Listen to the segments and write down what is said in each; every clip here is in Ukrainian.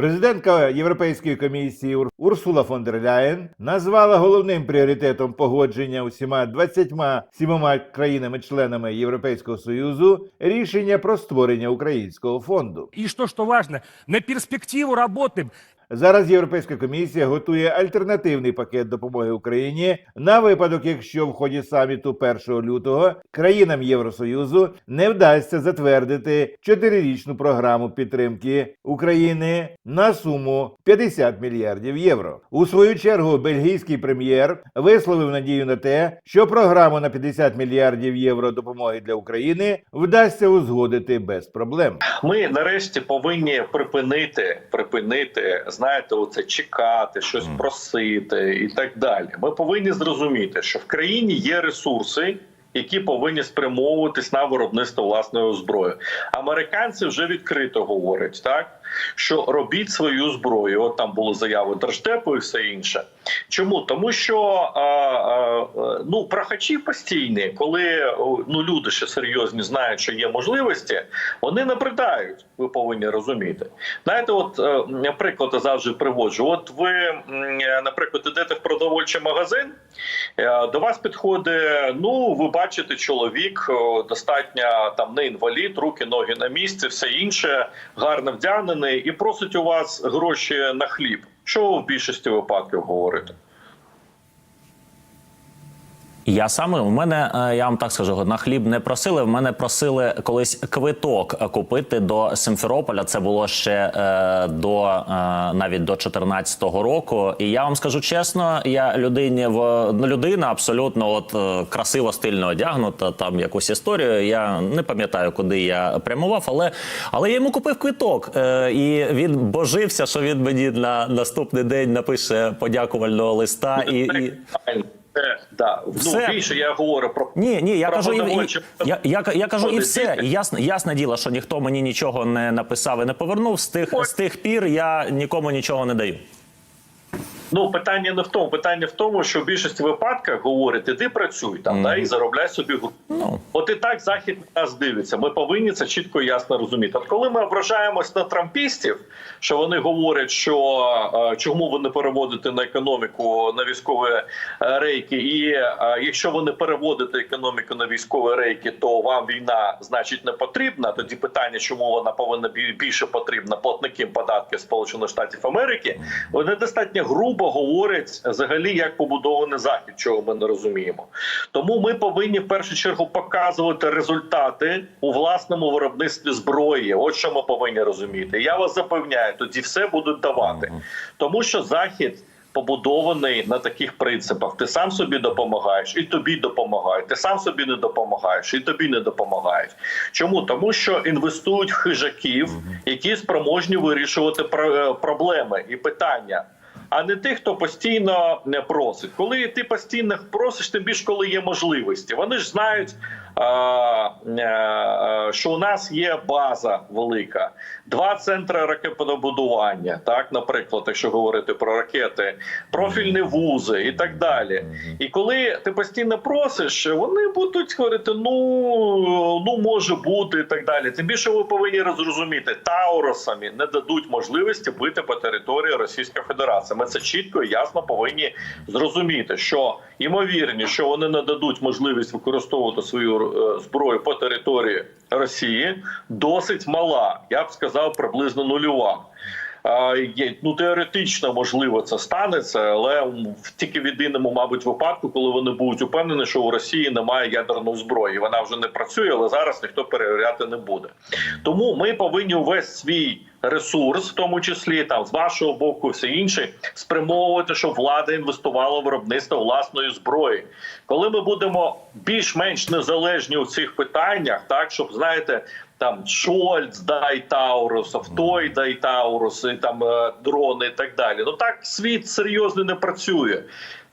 Президентка Європейської комісії Ур- Урсула фон дер Ляєн назвала головним пріоритетом погодження усіма 27 країнами-членами Європейського союзу рішення про створення українського фонду. І що, что важно, на перспективу работаем. Зараз Європейська комісія готує альтернативний пакет допомоги Україні на випадок, якщо в ході саміту 1 лютого країнам Євросоюзу не вдасться затвердити чотирирічну програму підтримки України на суму 50 мільярдів євро. У свою чергу бельгійський прем'єр висловив надію на те, що програму на 50 мільярдів євро допомоги для України вдасться узгодити без проблем. Ми нарешті повинні припинити, припинити, знаєте, оце чекати, щось просити і так далі. Ми повинні зрозуміти, що в країні є ресурси. Які повинні спрямовуватись на виробництво власної зброї. Американці вже відкрито говорять, так що робіть свою зброю. От там були заяви Держдепу і все інше. Чому? Тому що а, а, а, ну прохачі постійні, коли ну люди ще серйозні знають, що є можливості, вони набридають. Ви повинні розуміти. Знаєте, от е, наприклад, завжди приводжу. От ви, е, наприклад, ідете в продовольчий магазин. е, До вас підходить, ну ви бачите, чоловік достатньо там не інвалід, руки, ноги на місці, все інше, гарно вдягнений, і просить у вас гроші на хліб. Що в більшості випадків говорите? Я саме у мене, е, я вам так скажу, на хліб не просили. В мене просили колись квиток купити до Симферополя. Це було ще е, до е, навіть до 14-го року. І я вам скажу чесно, я людині в ну, людина абсолютно от е, красиво стильно одягнута. Там якусь історію. Я не пам'ятаю, куди я прямував, але але я йому купив квиток. Е, і він божився, що він мені на наступний день напише подякувального листа і. і... Це, да. Все. Ну, більше я говорю про Ні, ні, я Про кажу, і, і, я, я, я кажу, і все. І Ясне, ясне діло, що ніхто мені нічого не написав і не повернув. З тих, з тих пір я нікому нічого не даю. Ну, питання не в тому. Питання в тому, що в більшості випадках говорять, іди працюй там, Мгм. да, і заробляй собі гроші. Ну. От і так захід нас дивиться. Ми повинні це чітко і ясно розуміти. От коли ми ображаємось на трампістів, що вони говорять, що е, чому ви не переводите на економіку на військові е, рейки, і е, якщо ви не переводите економіку на військові рейки, то вам війна значить не потрібна. Тоді питання, чому вона повинна більше потрібна платникам податків Сполучених Штатів Америки, вони достатньо грубо говорять взагалі, як побудований захід, чого ми не розуміємо. Тому ми повинні в першу чергу показувати результати у власному виробництві зброї. От що ми повинні розуміти. Я вас запевняю, тоді все будуть давати, тому що захід. Побудований на таких принципах: ти сам собі допомагаєш, і тобі допомагають. Ти сам собі не допомагаєш, і тобі не допомагають. Чому тому, що інвестують в хижаків, які спроможні вирішувати е, проблеми і питання а не тих, хто постійно не просить. Коли ти постійно просиш, тим більше коли є можливості. Вони ж знають, що у нас є база велика, два центри ракетобудування, так, наприклад, якщо говорити про ракети, профільні вузи і так далі. І коли ти постійно просиш, вони будуть говорити: ну, ну може бути, і так далі. Тим більше ви повинні зрозуміти, тауросами не дадуть можливості бити по території Російської Федерації. Ми це чітко і ясно повинні зрозуміти, що ймовірність, що вони нададуть можливість використовувати свою е, зброю по території Росії, досить мала. Я б сказав, приблизно нульова. Ну теоретично можливо це станеться, але в тільки в єдиному, мабуть, випадку, коли вони будуть упевнені, що у Росії немає ядерної зброї. Вона вже не працює, але зараз ніхто перевіряти не буде. Тому ми повинні увесь свій ресурс, в тому числі там з вашого боку, все інше, спрямовувати, щоб влада інвестувала в виробництво власної зброї. Коли ми будемо більш-менш незалежні у цих питаннях, так щоб знаєте. Там Шольц, дай Таурус, той дай Таурус, і там е, дрони і так далі. Ну так світ серйозно не працює.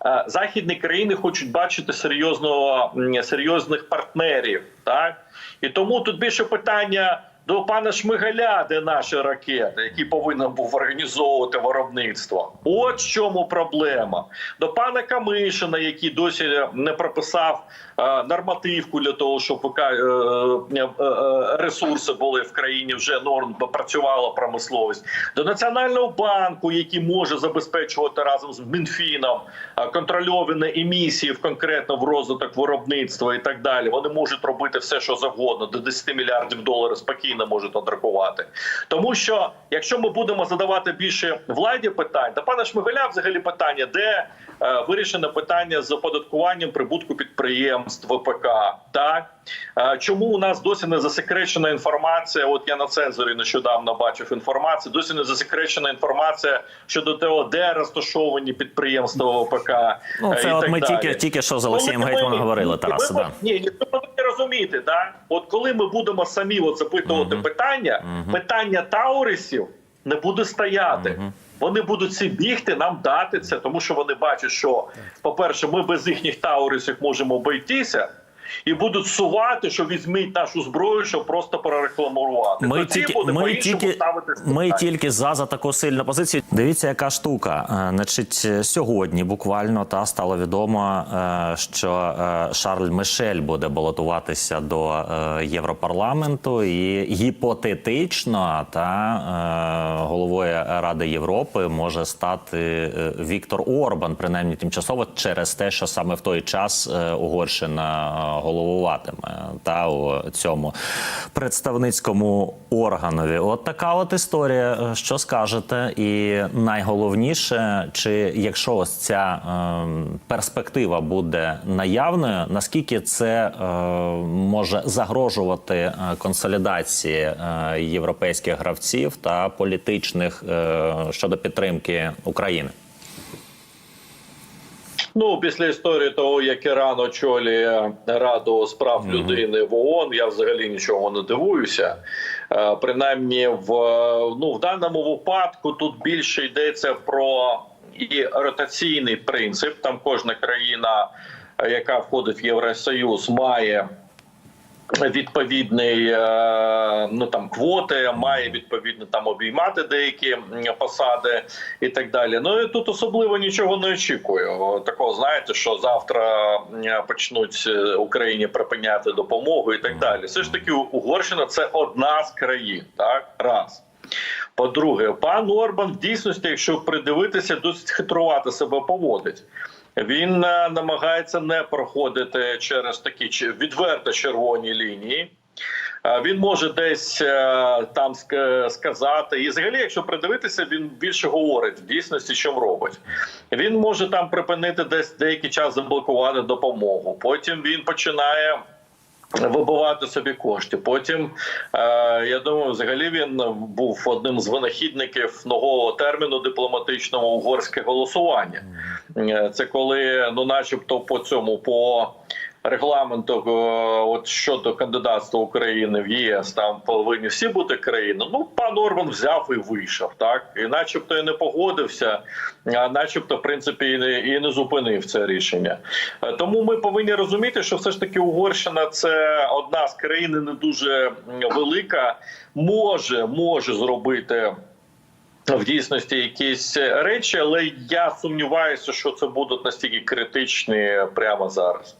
Е, Західні країни хочуть бачити серйозного серйозних партнерів, так і тому тут більше питання до пана Шмигаля, де наші ракети, який повинен був організовувати виробництво. От в чому проблема. До пана Камишина, який досі не прописав е, нормативку для того, щоб е, е, е, ресурси були в країні вже норм працювала промисловість. До національного банку, який може забезпечувати разом з Мінфіном е, контрольовані емісії в конкретно в розвиток виробництва і так далі. Вони можуть робити все, що завгодно, до 10 мільярдів доларів спокійно можуть надрахувати. Тому що якщо ми будемо задавати більше владі питань, до пана Шмигаля взагалі питання, де вирішено питання з оподаткуванням прибутку підприємств ВПК. Так Е, чому у нас досі не засекречена інформація? От я на цензорі нещодавно бачив інформацію. Досі не засекречена інформація щодо того, де розташовані підприємства ВПК. Ну, е, це і от так ми далі. тільки, тільки що з Олексієм Гетьманом говорили, Ні, Тарасе. Да. Ні, ні, повинні розуміти, да? От коли ми будемо самі от запитувати Мгм. питання, Мгм. питання Таурисів не буде стояти. Мгм. Вони будуть всі бігти нам дати це, тому що вони бачать, що, по-перше, ми без їхніх таурисів можемо обійтися. І будуть сувати, що візьміть нашу зброю, щоб просто прорекламувати. Ми Тоді тільки, буде ми, тільки, ставитись ми тільки за, за таку сильну позицію. Дивіться, яка штука. Е, Значить, е, сьогодні буквально та стало відомо, е, що Шарль Мишель буде балотуватися до Європарламенту, і гіпотетично та головою Ради Європи може стати Віктор Орбан, принаймні тимчасово, через те, що саме в той час Угорщина головуватиме та у цьому представницькому органові. От така от історія. Що скажете? І найголовніше, чи якщо ось ця е, перспектива буде наявною, наскільки це е, може загрожувати е, консолідації е, європейських гравців та політичних е, щодо підтримки України? Ну, після історії того, як Іран очолює Раду справ Мгм. людини в ООН, я взагалі нічого не дивуюся. Е, Принаймні, в ну в даному випадку тут більше йдеться про і ротаційний принцип. Там кожна країна, е, яка входить в Євросоюз, має відповідний е, ну там квоти, має відповідно там обіймати деякі посади і так далі. Ну і тут особливо нічого не очікую. Такого знаєте, що завтра почнуть е, Україні припиняти допомогу і так далі. Все ж таки, Угорщина це одна з країн, так раз. По-друге, пан Орбан в дійсності, якщо придивитися, досить хитрувати себе поводить. Він е, намагається не проходити через такі відверто червоні лінії. Е, Він може десь е, там сказати, і взагалі, якщо придивитися, він більше говорить в дійсності, що робить. Він може там припинити десь деякий час заблокувати допомогу. Потім він починає вибивати собі кошти. Потім е, я думаю, взагалі він був одним з винахідників нового терміну дипломатичного угорське голосування. Е, Це коли, ну, начебто, по цьому по регламенту, е, от щодо кандидатства України в ЄС, там повинні всі бути країни. Ну, пан Орбан взяв і вийшов, так і, начебто, і не погодився, а начебто, в принципі, і не, і не зупинив це рішення. Е, Тому ми повинні розуміти, що все ж таки Угорщина це одна з країн не дуже велика, може, може зробити. В дійсності якісь речі, але я сумніваюся, що це будуть настільки критичні прямо зараз.